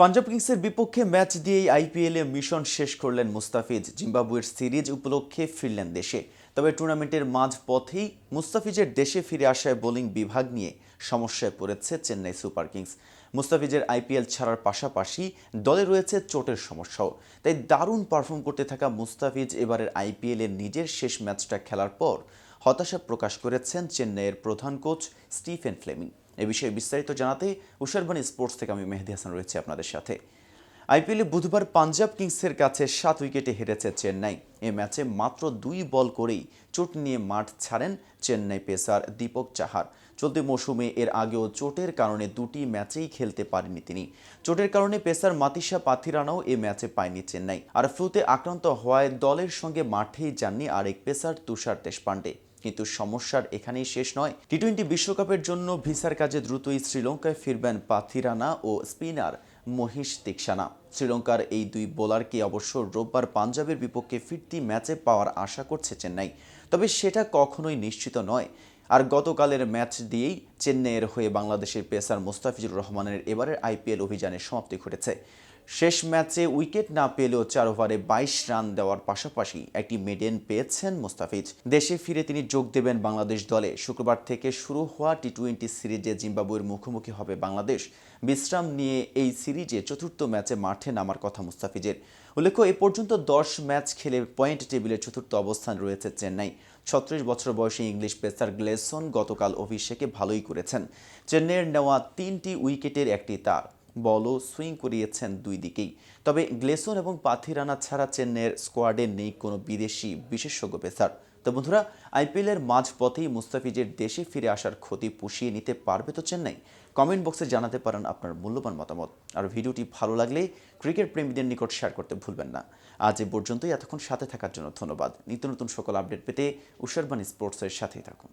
পাঞ্জাব কিংসের বিপক্ষে ম্যাচ দিয়েই আইপিএলে মিশন শেষ করলেন মুস্তাফিজ। জিম্বাবুয়ের সিরিজ উপলক্ষে ফিরলেন দেশে। তবে টুর্নামেন্টের মাঝ পথেই মুস্তাফিজের দেশে ফিরে আসায় বোলিং বিভাগ নিয়ে সমস্যায় পড়েছে চেন্নাই সুপার কিংস। মুস্তাফিজের আইপিএল ছাড়ার পাশাপাশি দলে রয়েছে চোটের সমস্যাও। তাই দারুণ পারফর্ম করতে থাকা মুস্তাফিজ এবারের আইপিএলে নিজের শেষ ম্যাচটা খেলার পর হতাশা প্রকাশ করেছেন চেন্নাইয়ের প্রধান কোচ স্টিফেন ফ্লেমিং। এ বিষয়ে বিস্তারিত জানাতে উষারবাণী স্পোর্টস থেকে আমি মেহেদি হাসান রয়েছে আপনাদের সাথে। আইপিএলে বুধবার পাঞ্জাব কিংসের কাছে সাত উইকেটে হেরেছে চেন্নাই। এ ম্যাচে মাত্র দুই বল করেই চোট নিয়ে মাঠ ছাড়েন চেন্নাই পেসার দীপক চাহার। চলতি মৌসুমে এর আগেও চোটের কারণে দুটি ম্যাচেই খেলতে পারেনি তিনি। চোটের কারণে পেসার মাতিসা পাথিরানাও এ ম্যাচে পায়নি চেন্নাই। আর ফ্লুতে আক্রান্ত হওয়ায় দলের সঙ্গে মাঠেই যাননি আরেক পেসার তুষার দেশপান্ডে কিন্তু সমস্যার এখানেই শেষ নয়। টি টোয়েন্টি বিশ্বকাপের জন্য ভিসার কাজে দ্রুতই শ্রীলঙ্কায় ফিরবেন পাথিরানা ও স্পিনার মহিষ তিকসানা শ্রীলঙ্কার এই দুই বোলারকে অবশ্য রোববার পাঞ্জাবের বিপক্ষে ফিরতি ম্যাচে পাওয়ার আশা করছে চেন্নাই। তবে সেটা কখনোই নিশ্চিত নয়। আর গতকালের ম্যাচ দিয়েই চেন্নাইয়ের হয়ে বাংলাদেশের পেসার মোস্তাফিজুর রহমানের এবারের আইপিএল অভিযানের সমাপ্তি ঘটেছে। শেষ ম্যাচে উইকেট না পেলেও চার ওভারে বাইশ রান দেওয়ার পাশাপাশি একটি মেডেন পেয়েছেন মোস্তাফিজ। দেশে ফিরে তিনি যোগ দেবেন বাংলাদেশ দলে। শুক্রবার থেকে শুরু হওয়া টি টোয়েন্টি সিরিজে জিম্বাবুয়ের মুখোমুখি হবে বাংলাদেশ। বিশ্রাম নিয়ে এই সিরিজে চতুর্থ ম্যাচে মাঠে নামার কথা মুস্তাফিজের। উল্লেখ্য, এ পর্যন্ত দশ ম্যাচ খেলে পয়েন্ট টেবিলের চতুর্থ অবস্থান রয়েছে চেন্নাই। ছত্রিশ বছর বয়সী ইংলিশ পেসার গ্লেসন গতকাল অভিষেকে ভালোই করেছেন। চেন্নাইয়ের নেওয়া তিনটি উইকেটের একটি তার। বলও সুইং করিয়েছেন দুই দিকেই। তবে গ্লেসন এবং পাথিরানা ছাড়া চেন্নাইয়ের স্কোয়াডে নেই কোনো বিদেশি বিশেষজ্ঞ পেসার। তো বন্ধুরা আইপিএলের মাঝপথেই মুস্তাফিজের দেশে ফিরে আসার ক্ষতি পুষিয়ে নিতে পারবে তো চেন্নাই? কমেন্ট বক্সে জানাতে পারেন আপনার মূল্যবান মতামত। আর ভিডিওটি ভালো লাগলে ক্রিকেট প্রেমীদের নিকট শেয়ার করতে ভুলবেন না। আজ এ পর্যন্তই, এতক্ষণ সাথে থাকার জন্য ধন্যবাদ। নিত্য নতুন সকল আপডেট পেতে উষারবাণী স্পোর্টসের সাথেই থাকুন।